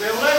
Gabriel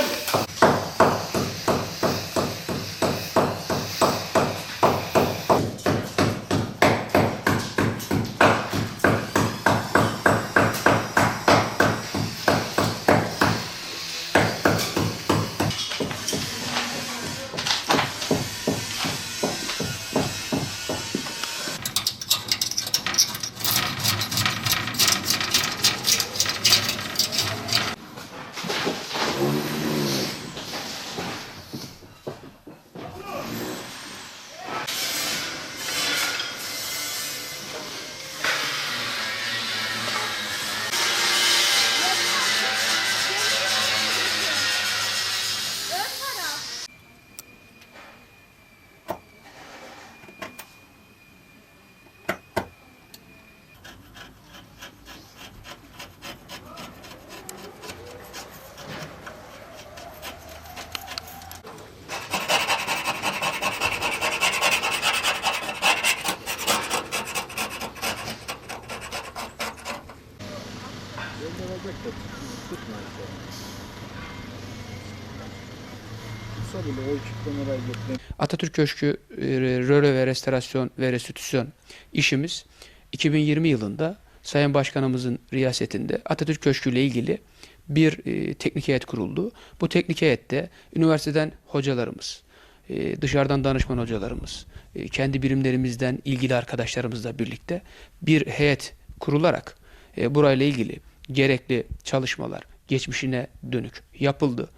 Atatürk Köşkü e, röle ve restorasyon ve restitüsyon işimiz 2020 yılında Sayın Başkanımızın riyasetinde Atatürk Köşkü ile ilgili bir e, teknik heyet kuruldu. Bu teknik heyette üniversiteden hocalarımız, e, dışarıdan danışman hocalarımız, kendi birimlerimizden ilgili arkadaşlarımızla birlikte bir heyet kurularak burayla ilgili gerekli çalışmalar geçmişine dönük yapıldı,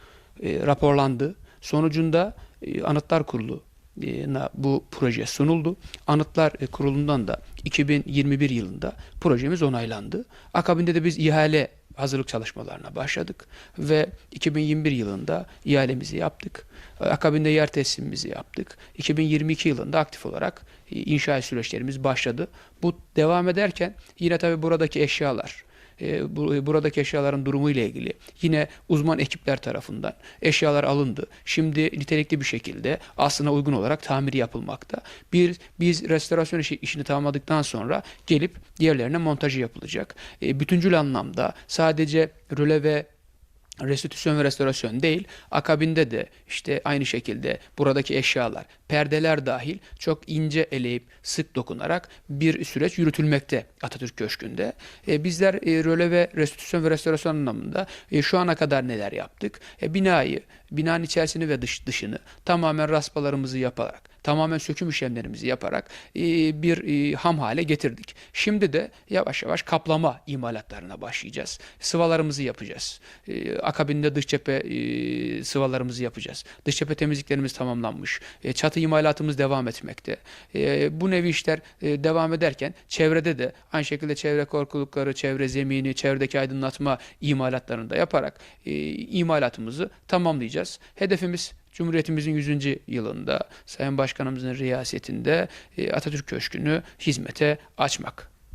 e, raporlandı. Sonucunda e, Anıtlar Kurulu e, bu proje sunuldu. Anıtlar e, Kurulu'ndan da 2021 yılında projemiz onaylandı. Akabinde de biz ihale hazırlık çalışmalarına başladık ve 2021 yılında ihalemizi yaptık. E, Akabinde yer teslimimizi yaptık. 2022 yılında aktif olarak inşaat süreçlerimiz başladı. Bu devam ederken yine tabii buradaki eşyalar, e, bu- buradaki eşyaların durumu ile ilgili yine uzman ekipler tarafından eşyalar alındı. Şimdi nitelikli bir şekilde aslına uygun olarak tamiri yapılmakta. Bir biz restorasyon işi, işini tamamladıktan sonra gelip diğerlerine montajı yapılacak. E, bütüncül anlamda sadece röle ve restitüsyon ve restorasyon değil, akabinde de işte aynı şekilde buradaki eşyalar, perdeler dahil çok ince eleyip sık dokunarak bir süreç yürütülmekte Atatürk Köşkü'nde. E, bizler e, röle ve restitüsyon ve restorasyon anlamında e, şu ana kadar neler yaptık? E, binayı, binanın içerisini ve dış, dışını tamamen raspalarımızı yaparak, tamamen söküm işlemlerimizi yaparak e, bir e, ham hale getirdik. Şimdi de yavaş yavaş kaplama imalatlarına başlayacağız. Sıvalarımızı yapacağız. E, akabinde dış cephe sıvalarımızı yapacağız. Dış cephe temizliklerimiz tamamlanmış. Çatı imalatımız devam etmekte. Bu nevi işler devam ederken çevrede de aynı şekilde çevre korkulukları, çevre zemini, çevredeki aydınlatma imalatlarını da yaparak imalatımızı tamamlayacağız. Hedefimiz Cumhuriyetimizin 100. yılında Sayın Başkanımızın riyasetinde e, Atatürk Köşkü'nü hizmete açmak.